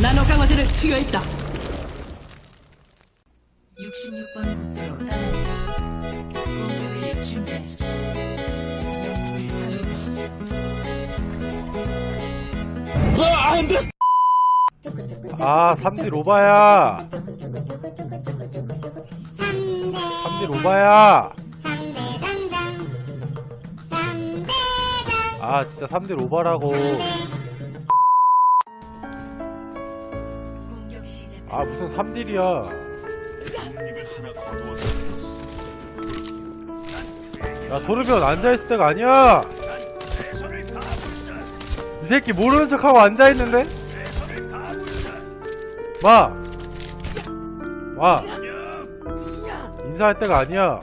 나노 강화제를 투여했다. 66번 국도로. 공격을 준비하십시오. 영웅을 선택하십시오. 아 3D 로바야 3D 로바야 아 진짜 3D 로바라고 아 무슨 3D야 야 도르변 앉아있을 때가 아니야 이 새끼 모르는 척하고 앉아있는데? 마! 와! 인사할 때가 아니야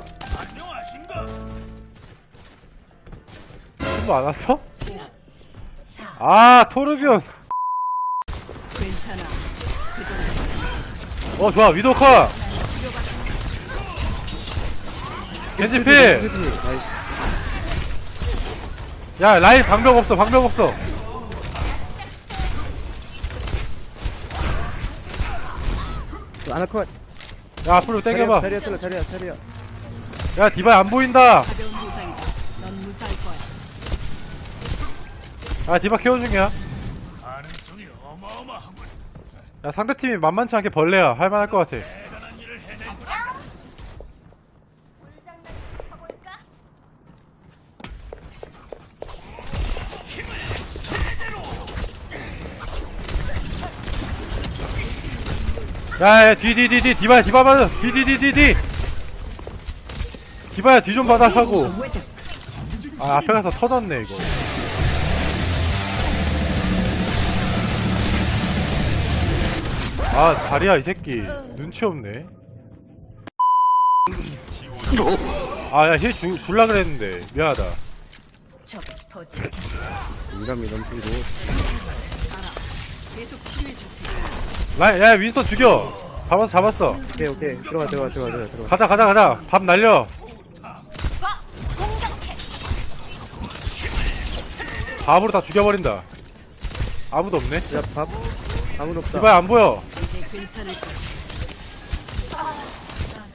친구 안 왔어? 아 토르변 괜찮아. 어 좋아. 위도커. 겐지 필 야 라인 방벽 없어 방벽 없어. 아나 컷. 야 앞으로 당겨봐. 자리야 자리야 자리야 자리야. 야 디바이 안 보인다. 가벼운 부상이다. 넌 무사할 거야. 야 디바 케어 중이야 야 상대팀이 만만치 않게 벌레야. 할만할 것 같아. 야야 뒤뒤뒤뒤 디바야 디바 받아. 뒤뒤뒤뒤뒤. 디바야 뒤 좀 받아 하고. 아 앞에 가서 터졌네 이거 아 다리야 이 새끼. 눈치 없네. 아야힐 줄라 그랬는데. 미안하다. 인감이 넘치고 계속 치료해 줄게. 라인 야 윈스턴 죽여. 잡았어 잡았어. 오케이 오케이. 들어가 들어가 들어가 들어가 들어가. 가자 가자 가자. 밥 날려. 밥으로 다 죽여버린다. 아무도 없네. 야밥? 아무도 없다. 디바야 안 보여.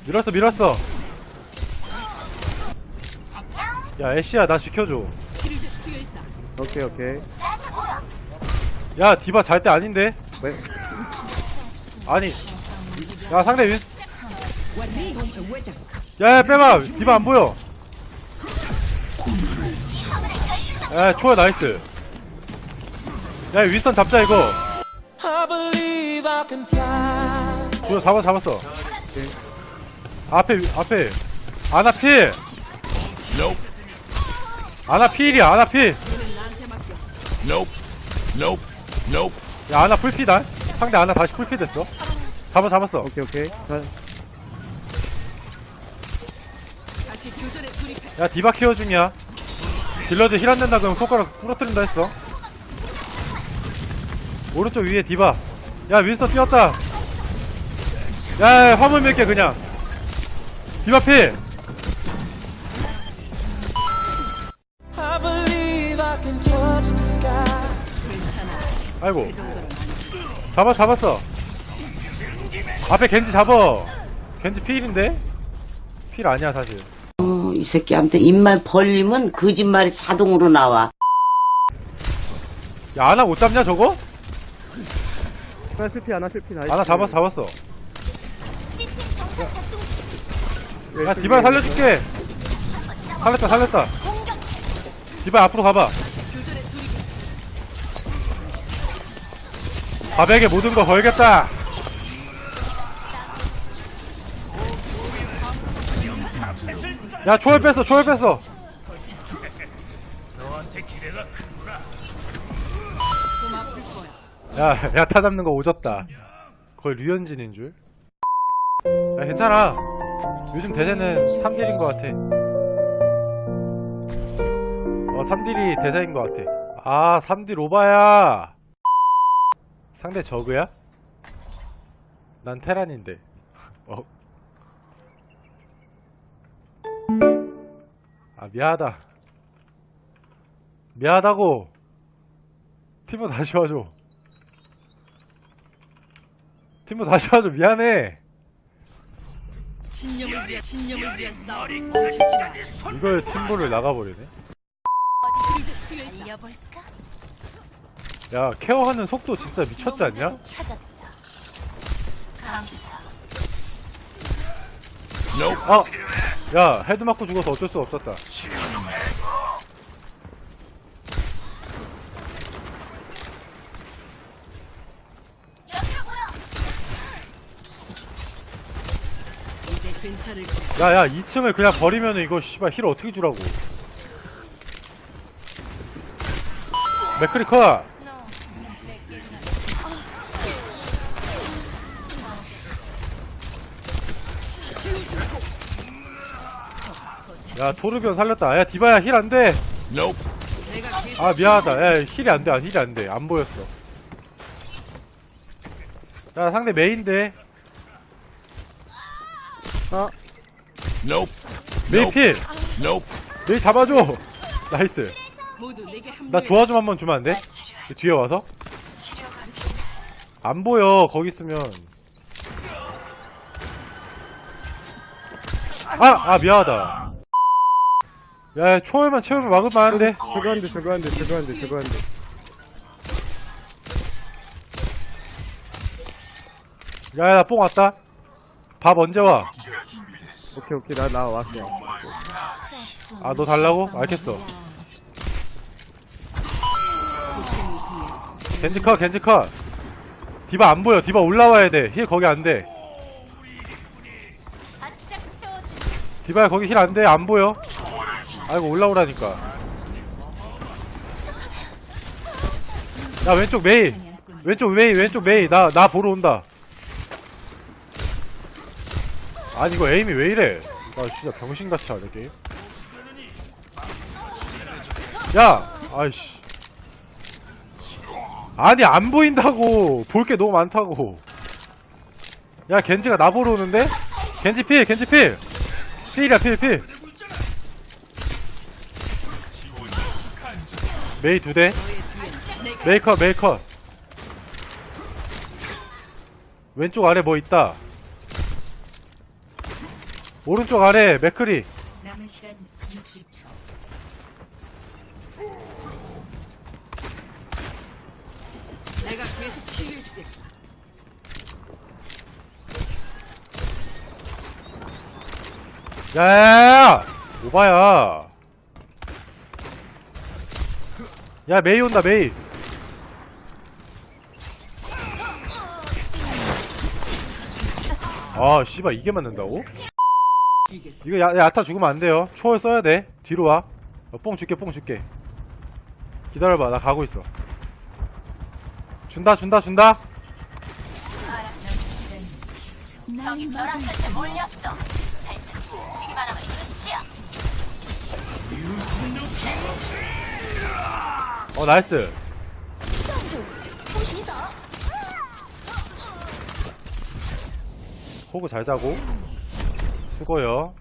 밀었어 밀었어. 야 애쉬야 나 지켜줘. 오케이 오케이. 야 디바 잘 때 아닌데? 왜? 아니. 야 상대 윈. 야, 야 빼봐. 디바 안 보여. 야 초야 나이스. 야 윈스턴 잡자 이거 이거 잡아 잡았어 앞에 위- 앞에 아나 필 아나 필이야 아나 필 나한테 맡겨. Nope. Nope. Nope. 야, 아나 풀피다. 상대 아나 다시 풀피 됐어. 잡아, 잡았어. 오케이 오케이 자. 야, 디바 케어 중이야. 딜러즈 힐안 된다 그러면 손가락 부러뜨린다 했어. 오른쪽 위에 디바. 야, 윈스턴 뛰었다. 야, 야, 화물 밀게, 그냥. 디바 필. 아이고. 잡아, 잡았어. 앞에 겐지 잡어. 겐지 필인데? 필 아니야, 사실. 어, 이 새끼한테 입만 벌리면 거짓말이 자동으로 나와. 야, 아나 못 잡냐, 저거? 하나 실패 하나 실패 나이스 아나 잡았어, 잡았어. 야, 디바 살려줄게. 살렸다, 살렸다. 디바 앞으로 가봐. 바백에 모든 거 걸겠다. 야, 초월 뺐어, 초월 뺐어. 야, 야, 타 잡는 거 오졌다. 거의 류현진인 줄. 야, 괜찮아. 요즘 대세는 3딜인 것 같아. 어, 3딜이 대세인 것 같아. 아, 3딜 오바야. 상대 저그야? 난 테란인데. 어. 아, 미안하다. 미안하다고. 팀원 다시 와줘. 팀보 다시 와줘 미안해 신념을 위한 신념을 위한 싸움. 멈추지 마. 이걸 팀보를 나가버리네? 야 케어하는 속도 진짜 미쳤지 않냐? 찾았다. 감사. Nope. 아! 야 헤드 맞고 죽어서 어쩔 수가 없었다 이제 괜찮을 거 야. 야야 2층을 그냥 버리면 이거 씨발 힐 어떻게 주라고. 맥크리커 야 토르비온 살렸다. 야 디바야 힐 안돼. 아 미안하다. 야 힐이 안돼. 아, 힐이 안돼. 안 보였어. 야 상대 메인데 Nope. 메인 Nope. 필 Nope. 메인 잡아줘 나이스 나 도와 좀한번 주면 안 돼? 그 뒤에 와서? 안 보여 거기 있으면 아! 아 미안하다 야 초월만 채우면 막으면 하는데 저거 한 대, 저거 한 대, 저거 한 대, 저거 한 대. 야야 나뽕 왔다 밥 언제 와? 오케이, 오케이. 나, 나 왔어. 아 너 달라고? 알겠어. 겐지 컷 겐지 컷 디바 안 보여. 디바 올라와야 돼 힐 거기 안 돼. 디바야 거기 힐 안 돼. 안 보여. 아이고 올라오라니까. 야 왼쪽 메이. 왼쪽 메이 왼쪽 메이. 나 나 보러 온다 아니 이거 에임이 왜 이래? 나 진짜 병신같이 하네 게임. 야! 아이씨. 아니 안 보인다고. 볼 게 너무 많다고. 야 겐지가 나 보러 오는데? 겐지 필 겐지 필. 필이야 필 필. 메이 두대. 메이컷 메이컷 왼쪽 아래 뭐 있다 오른쪽 아래 맥크리 남은 시간 60초. 내가 계속 치유해주겠다. 야야야야 오바야 야 메이 온다 메이 아 씨발 이게 맞는다고? 이거 야, 야타 죽으면 안 돼요. 초월 써야 돼. 뒤로 와뽕 어, 줄게 뽕 줄게. 기다려봐. 나 가고 있어. 준다 준다 준다. 어. 나이스. 호구 잘 자고 수고요